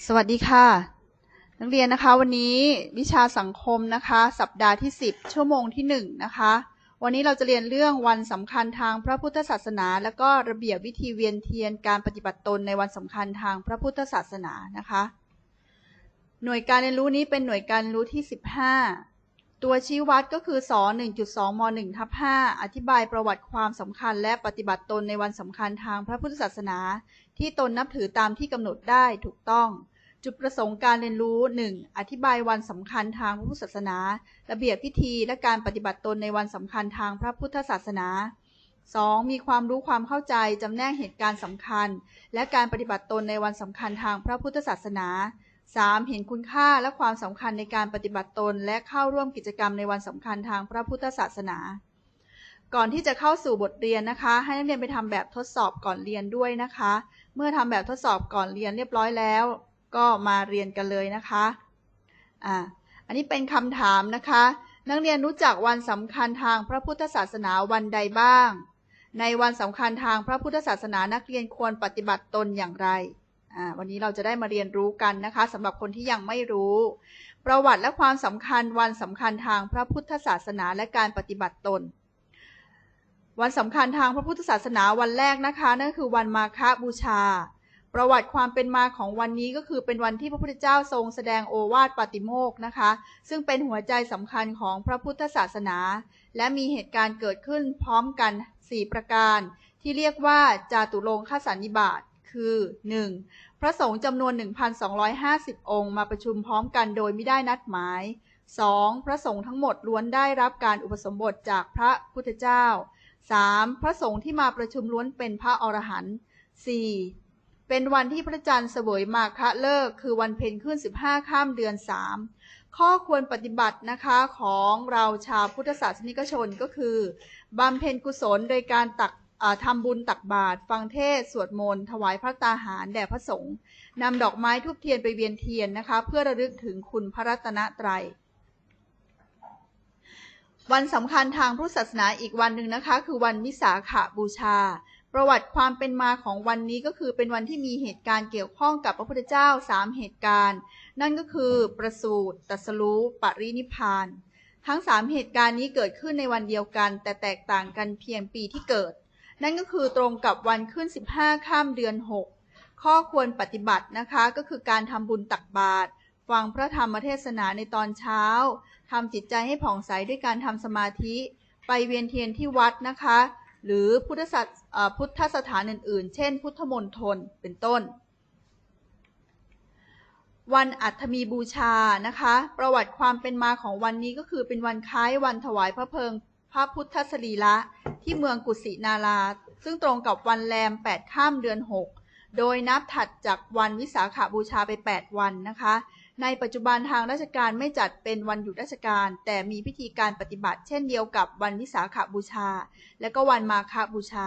สวัสดีค่ะ นักเรียนนะคะวันนี้วิชาสังคมนะคะ สัปดาห์ที่ 10 ชั่วโมงที่1นะคะ วันนี้เราจะเรียนเรื่องวันสำคัญทางพระพุทธศาสนา และก็ระเบียบวิธีเวียนเทียนการปฏิบัติตนในวันสำคัญทางพระพุทธศาสนานะคะ หน่วยการเรียนรู้นี้เป็นหน่วยการเรียนรู้ที่ 15 ตัวชี้วัดก็คือส1.2ม1ทับ5อธิบายประวัติความสำคัญและปฏิบัติตนในวันสำคัญทางพระพุทธศาสนา ที่ตนนับถือตามที่กำหนดได้ถูกต้อง จุดประสงค์การเรียนรู้ 1. อธิบายวันสำคัญทางพระพุทธศาสนา ระเบียบพิธีและการปฏิบัติตนในวันสำคัญทางพระพุทธศาสนา 2. มีความรู้ความเข้าใจจำแนกเหตุการณ์สำคัญ และการปฏิบัติตนในวันสำคัญทางพระพุทธศาสนา 3. เห็นคุณค่าและความสำคัญในการปฏิบัติตน และเข้าร่วมกิจกรรมในวันสำคัญทางพระพุทธศาสนา ก่อนที่จะเข้าสู่บทเรียนนะคะ ให้นักเรียนไปทำแบบทดสอบก่อนเรียนด้วยนะคะ เมื่อทำแบบทดสอบก่อนเรียนเรียบร้อยแล้ว ก็มาเรียนกันเลยนะคะอ่าอันนี้เป็นคำถามนะคะ นักเรียนรู้จักวันสำคัญทางพระพุทธศาสนาวันใดบ้าง ในวันสำคัญทางพระพุทธศาสนานักเรียนควรปฏิบัติตนอย่างไร วันนี้เราจะได้มาเรียนรู้กันนะคะสำหรับคนที่ยังไม่รู้ ประวัติและความสำคัญวันสำคัญทางพระพุทธศาสนาและการปฏิบัติตน วันสำคัญทางพระพุทธศาสนาวันแรกนะคะนั่นคือวันมาฆบูชา ประวัติความเป็นมาของวันนี้ก็คือเป็นวันที่พระพุทธเจ้าทรงแสดงโอวาทปาติโมกนะคะ ซึ่งเป็นหัวใจสำคัญของพระพุทธศาสนา และมีเหตุการณ์เกิดขึ้นพร้อมกัน 4 ประการ ที่เรียกว่าจาตุรงคสันนิบาต คือ 1. พระสงฆ์จำนวน 1,250 องค์ มาประชุมพร้อมกันโดยไม่ได้นัดหมาย 2. พระสงฆ์ทั้งหมดล้วนได้รับการอุปสมบทจากพระพุทธเจ้า 3. พระสงฆ์ที่มาประชุมล้วนเป็นพระอรหันต์ 4. เป็นวันที่พระจันทร์เสวยมาคะเลิก คือวันเพ็ญขึ้น 15 ข้ามเดือน 3 ข้อควรปฏิบัตินะคะของเราชาวพุทธศาสนิกชนก็คือ บำเพ็ญกุศลโดยการตัก ทำบุญตักบาตรฟังเทศสวดมนต์ถวายพระตาหารแด่พระสงฆ์นำดอกไม้ทุบเทียนไปเวียนเทียนนะคะ เพื่อระลึกถึงคุณพระรัตนตรัยวันสำคัญทางพุทธศาสนาอีกวันหนึ่งนะคะ คือวันวิสาขบูชา ประวัติความเป็นมาของวันนี้ก็คือเป็นวันที่มีเหตุการณ์เกี่ยวข้องกับพระพุทธเจ้าสามเหตุการณ์ นั่นก็คือประสูติตัสรู้ปรินิพาน ทั้งสามเหตุการณ์นี้เกิดขึ้นในวันเดียวกัน แต่แตกต่างกันเพียงปีที่เกิด นั่นก็คือตรงกับวันขึ้น 15 ข้ามเดือน 6 ข้อควรปฏิบัตินะคะก็คือการทำบุญตักบาตรฟังพระธรรมเทศนาในตอนเช้าทำจิตใจให้ผ่องใสด้วยการทำสมาธิ ไปเวียนเทียนที่วัดนะคะ หรือพุทธพุทธสถานอื่นๆ เช่น พุทธมณฑลเป็นต้น วันอัฐมีบูชานะคะ ประวัติความเป็นมาของวันนี้ก็คือเป็นวันคล้ายวันถวายพระเพลิง พระพุทธสรีระที่เมืองกุสินารา ซึ่งตรงกับวันแรม 8 ข้ามเดือน 6 โดยนับถัดจากวันวิสาขาบูชาไป 8 วันนะคะ ในปัจจุบันทางราชการไม่จัดเป็นวันหยุดราชการ แต่มีพิธีการปฏิบัติ เช่นเดียวกับวันวิสาขาบูชา และก็วันมาฆบูชา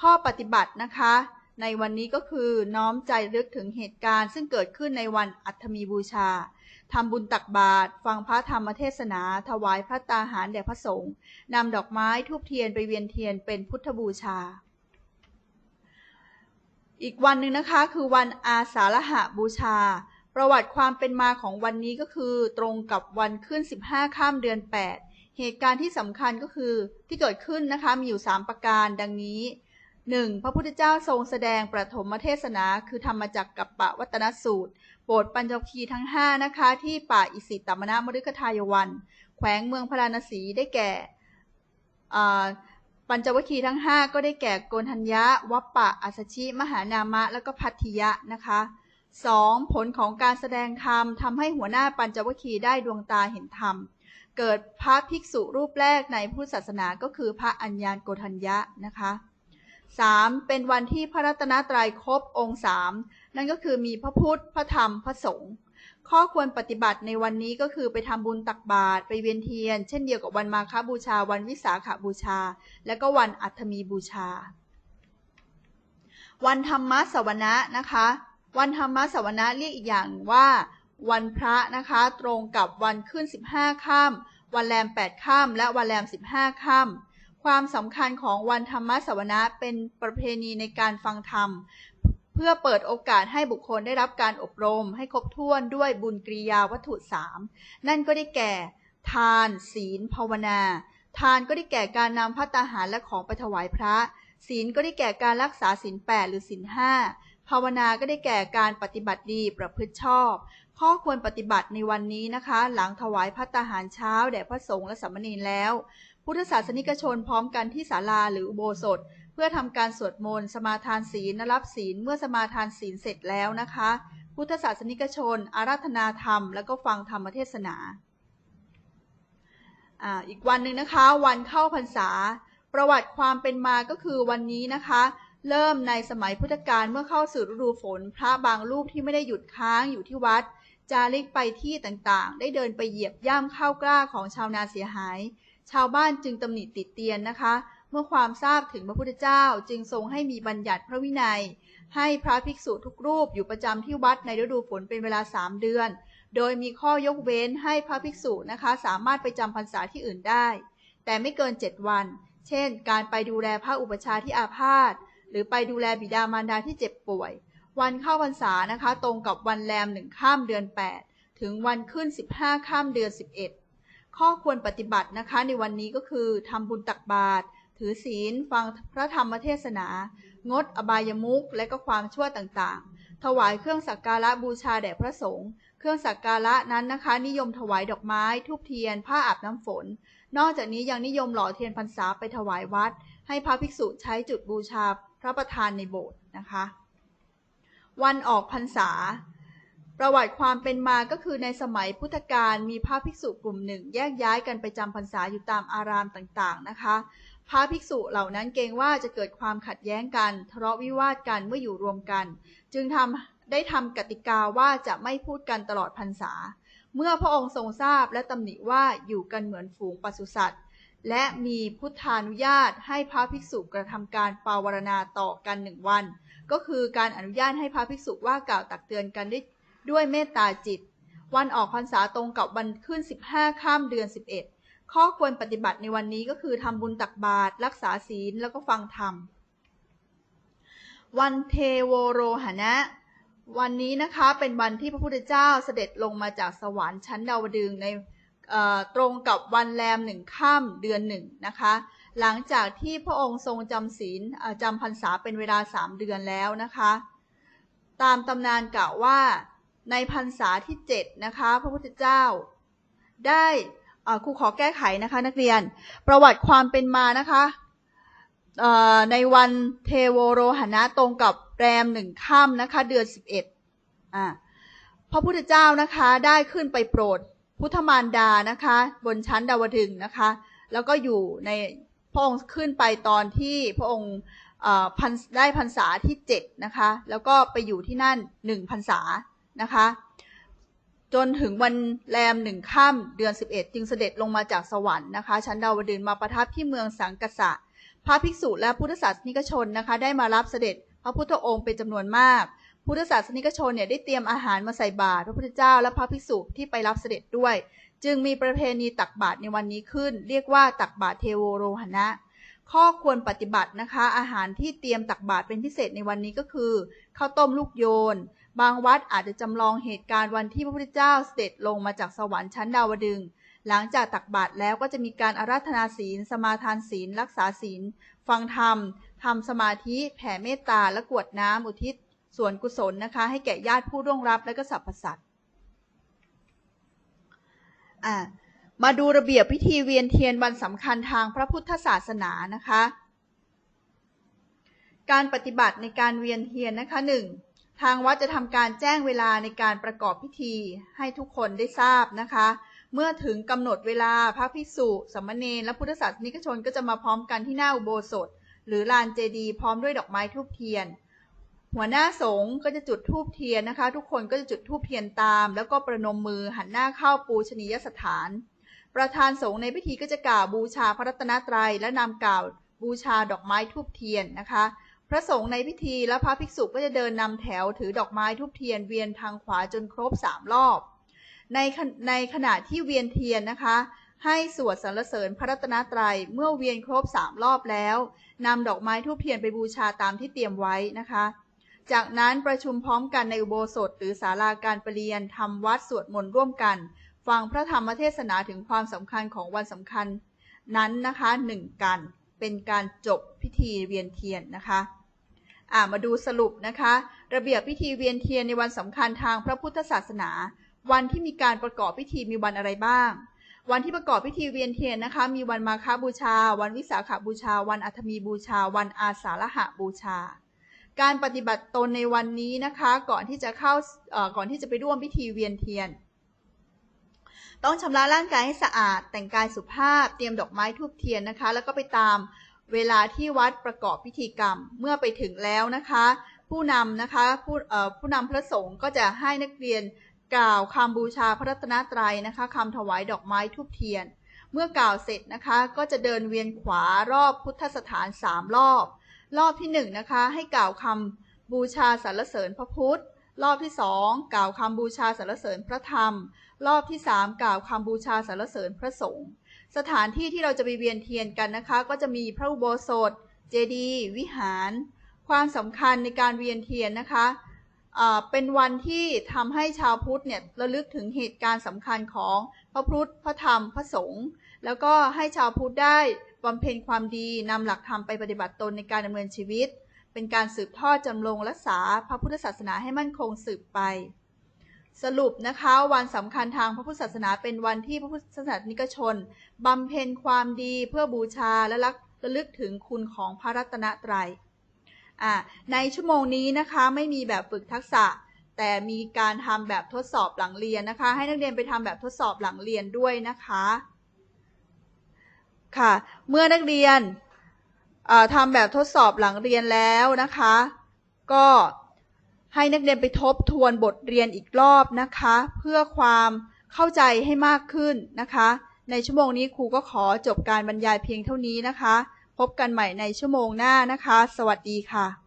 ข้อปฏิบัตินะคะ ในวันนี้ก็คือน้อมใจลึกถึงเหตุการณ์ซึ่งเกิดขึ้นในวันอัฐมีบูชาทำบุญตักบาตรฟังพระธรรมเทศนา ถวายพระตาหารแด่พระสงฆ์นำดอกไม้ทูบเทียนไปเวียนเทียนเป็นพุทธบูชา อีกวันหนึ่งนะคะคือวันอาสาฬหะบูชา ประวัติความเป็นมาของวันนี้ก็คือ ตรงกับวันขึ้น 15 ข้ามเดือน 8 เหตุการณ์ที่สำคัญก็คือที่เกิดขึ้นนะคะมีอยู่ 3 ประการดังนี้ 1. พระพุทธเจ้าทรงแสดงประถมเทศนาคือธรรมจักกับปะวัตนสูตรรดปัญจวัคคีย์ทั้ง5นะคะ ที่ป่าอิสิตมณมฤคทายวัน แขวงเมืองพราณสีได้แก่ปัญจวัคคีย์ทั้ง 5 ก็ได้แก่โกนทัญญะวัปปะ อัสชิมหานามะ แล้วก็พัทธิยะนะคะ 2. ผลของการแสดงธรรมทำให้หัวหน้าปัญจวัคคีย์ได้ดวงตาเห็นธรรม เกิดพระภิกษุรูปแรกในพุทธศาสนาก็คือพระอัญญาณโกทัญญะนะคะ 3. เป็นวันที่พระรัตนตรัยครบองค์สามนั่นก็คือมีพระพุทธ พระธรรม พระสงฆ์ ข้อควรปฏิบัติในวันนี้ก็คือไปทำบุญตักบาตรไปเวียนเทียน เช่นเดียวกับวันมาฆบูชา วันวิสาขบูชา และก็วันอัฐมีบูชา วันธรรมสวนะนะคะ วันธรรมสวนะเรียกอีกอย่างว่า วันพระนะคะ ตรงกับวันขึ้น 15ค่ำวันแรม8ค่ำและวันแรม15ค่ำ ความสำคัญของวันธรรมสวนะเป็นประเพณีในการฟังธรรม เพื่อเปิดโอกาสให้บุคคลได้รับการอบรม ให้ครบถ้วนด้วยบุญกริยาวัตถุสามนั่นก็ได้แก่ ทาน ศีล ภาวนา ทานก็ได้แก่การนำพัตตาหารและของไปถวายพระ ศีลก็ได้แก่การรักษาศีลแปดหรือศีลห้าภาวนาก็ได้แก่การปฏิบัติดีประพฤติชอบ ข้อควรปฏิบัติในวันนี้นะคะ หลังถวายพัตตาหารเช้าแด่พระสงฆ์และสามเณรแล้ว พุทธศาสนิกชนพร้อมกันที่ศาลาหรืออุโบสถ เพื่อทำการสวดมนต์สมาทานศีลนรับศีลเมื่อสมาทานศีลเสร็จแล้วนะคะ พุทธศาสนิกชน อาราธนาธรรม แล้วก็ฟังธรรมเทศนาอ่าอีกวันหนึ่งนะคะวันเข้าพรรษา ประวัติความเป็นมาก็คือวันนี้นะคะ เริ่มในสมัยพุทธกาลเมื่อเข้าสู่ฤดูฝน พระบางรูปที่ไม่ได้หยุดค้างอยู่ที่วัด จาริกไปที่ต่างๆ ได้เดินไปเหยียบย่ำข้าวกล้าของชาวนาเสียหาย ชาวบ้านจึงตำหนิติดเตียนนะคะ เมื่อความทราบถึงพระพุทธเจ้าจึงทรงให้มีบัญญัติพระวินัย ให้พระภิกษุทุกรูปอยู่ประจำที่วัดในฤดูฝนเป็นเวลาสามเดือน โดยมีข้อยกเว้นให้พระภิกษุนะคะ สามารถไปจำพรรษาที่อื่นได้ แต่ไม่เกินเจ็ดวัน เช่น การไปดูแลพระอุปชาที่อาพาธหรือไปดูแลบิดามารดาที่เจ็บป่วย วันเข้าพรรษานะคะ ตรงกับวันแรมหนึ่งข้ามเดือน 8 ถึงวันขึ้น 15 ข้ามเดือน 11 ข้อควรปฏิบัตินะคะในวันนี้ก็คือทำบุญตักบาตรถือศีล ฟังพระธรรมเทศนา งดอบายมุขและก็ความชั่วต่างๆ ถวายเครื่องสักการะบูชาแด่พระสงฆ์ เครื่องสักการะนั้นนะคะ นิยมถวายดอกไม้ ทูบเทียน ผ้าอาบน้ำฝน นอกจากนี้ยังนิยมหล่อเทียนพรรษาไปถวายวัด ให้พระภิกษุใช้จุดบูชาพระประธานในโบสถ์นะคะ วันออกพรรษา ประวัติความเป็นมาก็คือในสมัยพุทธกาลมีพระภิกษุกลุ่มหนึ่ง แยกย้ายกันไปจำพรรษาอยู่ตามอารามต่างๆนะคะ พระภิกษุเหล่านั้นเกรงว่าจะเกิดความขัดแย้งกันทะเลาะวิวาทกันเมื่ออยู่รวมกัน จึงทำได้ทำกติกาว่าจะไม่พูดกันตลอดพรรษา เมื่อพระองค์ทรงทราบและตำหนิว่าอยู่กันเหมือนฝูงปศุสัตว์และมีพุทธานุญาตให้พระภิกษุกระทำการปาวรณาต่อกันหนึ่งวัน ก็คือการอนุญาตให้พระภิกษุว่ากล่าวตักเตือนกันด้วย ด้วยเมตตาจิต วันออกพรรษาตรงกับวันขึ้น 15 ข้ามเดือน 11 ข้อควรปฏิบัติในวันนี้ก็คือทำบุญตักบาตรรักษาศีลแล้วก็ฟังธรรม วันเทโวโรหณะวันนี้นะคะเป็นวันที่พระพุทธเจ้าเสด็จลงมาจากสวรรค์ชั้นดาวดึงในตรงกับวันแรมหนึ่งข้ามเดือนหนึ่งนะคะ หลังจากที่พระองค์ทรงจำศีลจำพรรษาเป็นเวลาสามเดือนแล้วนะคะ ตามตำนานกล่าวว่า ในพรรษาที่เจ็ดนะคะ พระพุทธเจ้า ได้ครูขอแก้ไขนะคะ นักเรียนประวัติความเป็นมานะคะในวันเทโวโรหณะตรงกับแรมหนึ่งค่ำนะคะ เดือนสิบเอ็ดพระพุทธเจ้านะคะได้ขึ้นไปโปรดพุทธมารดานะคะ บนชั้นดาวดึงนะคะ แล้วก็อยู่ในพระองค์ขึ้นไปตอนที่พระองค์ได้พรรษาที่เจ็ดนะคะ แล้วก็ไปอยู่ที่นั่นหนึ่งพรรษา นะคะ จนถึงวันแรมหนึ่งค่ำเดือน 11 จึงเสด็จลงมาจากสวรรค์นะคะ ชั้นดาวดึงมาประทับที่เมืองสังกษะ พระภิกษุและพุทธศาสนิกชนนะคะได้มารับเสด็จพระพุทธองค์เป็นจำนวนมาก พุทธศาสนิกชนเนี่ยได้เตรียมอาหารมาใส่บาตรพระพุทธเจ้าและพระภิกษุที่ไปรับเสด็จด้วย จึงมีประเพณีตักบาตรในวันนี้ขึ้น เรียกว่าตักบาตรเทโวโรหณะข้อควรปฏิบัตินะคะ อาหารที่เตรียมตักบาตรเป็นพิเศษในวันนี้ก็คือข้าวต้มลูกโยน บางวัดอาจจะจำลองเหตุการณ์วันที่พระพุทธเจ้าเสด็จลงมาจากสวรรค์ชั้นดาวดึงหลังจากตักบาตรแล้วก็จะมีการอาราธนาศีล สมาทานศีล รักษาศีล ฟังธรรมทำสมาธิแผ่เมตตาและกวดน้ำอุทิศส่วนกุศลนะคะ ให้แก่ญาติผู้ร่วงรับและก็สรรพสัตว์มาดูระเบียบพิธีเวียนเทียนวันสำคัญทางพระพุทธศาสนานะคะ การปฏิบัติในการเวียนเทียนนะคะหนึ่ง ทางวัดจะทำการแจ้งเวลาในการประกอบพิธีให้ทุกคนได้ทราบนะคะ เมื่อถึงกำหนดเวลาพระภิกษุสมณเณรและพุทธศาสนิกชนก็จะมาพร้อมกันที่หน้าอุโบสถ หรือลานเจดีย์พร้อมด้วยดอกไม้ทูบเทียน หัวหน้าสงฆ์ก็จะจุดทูบเทียนนะคะ ทุกคนก็จะจุดทูบเทียนตาม แล้วก็ประนมมือหันหน้าเข้าปูชนียสถาน ประธานสงฆ์ในพิธีก็จะกล่าวบูชาพระรัตนตรัยและนำกล่าวบูชาดอกไม้ทูบเทียนนะคะ พระสงฆ์ในพิธีและพระภิกษุก็จะเดินนำแถวถือดอกไม้ทูบเทียนเวียนทางขวาจนครบสามรอบ ในในขณะที่เวียนเทียนนะคะ ให้สวดสรรเสริญพระรัตนตรัยเมื่อเวียนครบสามรอบแล้วนำดอกไม้ทูบเทียนไปบูชาตามที่เตรียมไว้นะคะ จากนั้นประชุมพร้อมกันในอุโบสถหรือศาลาการประเรียนทำวัดสวดมนต์ร่วมกัน ฟังพระธรรมเทศนาถึงความสำคัญของวันสำคัญนั้นนะคะหนึ่งกันเป็นการจบพิธีเวียนเทียนนะคะ มาดูสรุปนะคะ ระเบียบพิธีเวียนเทียนในวันสำคัญทางพระพุทธศาสนา วันที่มีการประกอบพิธีมีวันอะไรบ้าง วันที่ประกอบพิธีเวียนเทียนนะคะ มีวันมาฆบูชา วันวิสาขบูชา วันอัฐมีบูชา วันอาสาฬหบูชา การปฏิบัติตนในวันนี้นะคะ ก่อนที่จะเข้าก่อนที่จะไปร่วมพิธีเวียนเทียน ต้องชำระร่างกายให้สะอาด แต่งกายสุภาพ เตรียมดอกไม้ทูบเทียนนะคะ แล้วก็ไปตาม เวลาที่วัดประกอบพิธีกรรมเมื่อไปถึงแล้วนะคะ ผู้นำนะคะผู้ผู้นำพระสงฆ์ก็จะให้นักเรียนกล่าวคำบูชาพระรัตนตรัยนะคะคำถวายดอกไม้ทูบเทียน เมื่อกล่าวเสร็จนะคะ ก็จะเดินเวียนขวารอบพุทธสถานสามรอบ รอบที่หนึ่งนะคะให้กล่าวคำบูชาสรรเสริญพระพุทธ รอบที่สองกล่าวคำบูชาสรรเสริญพระธรรม รอบที่สามกล่าวคำบูชาสรรเสริญพระสงฆ์ สถานที่ที่เราจะไปเวียนเทียนกันนะคะ ก็จะมีพระอุโบสถ เจดีย์วิหาร ความสำคัญในการเวียนเทียนนะคะเป็นวันที่ทำให้ชาวพุทธเนี่ยระลึกถึงเหตุการณ์สำคัญของพระพุทธพระธรรมพระสงฆ์แล้วก็ให้ชาวพุทธได้บำเพ็ญความดีนำหลักธรรมไปปฏิบัติตนในการดำเนินชีวิต เป็นการสืบทอดจำลงรักษาพระพุทธศาสนาให้มั่นคงสืบไป สรุปนะคะวันสำคัญทางพระพุทธศาสนาเป็นวันที่พระพุทธศาสนิกชนบำเพ็ญความดีเพื่อบูชาและรักระลึกถึงคุณของพระรัตนตรัยในชั่วโมงนี้นะคะไม่มีแบบฝึกทักษะ แต่มีการทำแบบทดสอบหลังเรียนนะคะ ให้นักเรียนไปทำแบบทดสอบหลังเรียนด้วยนะคะค่ะเมื่อนักเรียนทำแบบทดสอบหลังเรียนแล้วนะคะ ก็ ให้นักเรียนไปทบทวนบทเรียนอีกรอบนะคะ เพื่อความเข้าใจให้มากขึ้นนะคะ ในชั่วโมงนี้ครูก็ขอจบการบรรยายเพียงเท่านี้นะคะ พบกันใหม่ในชั่วโมงหน้านะคะ สวัสดีค่ะ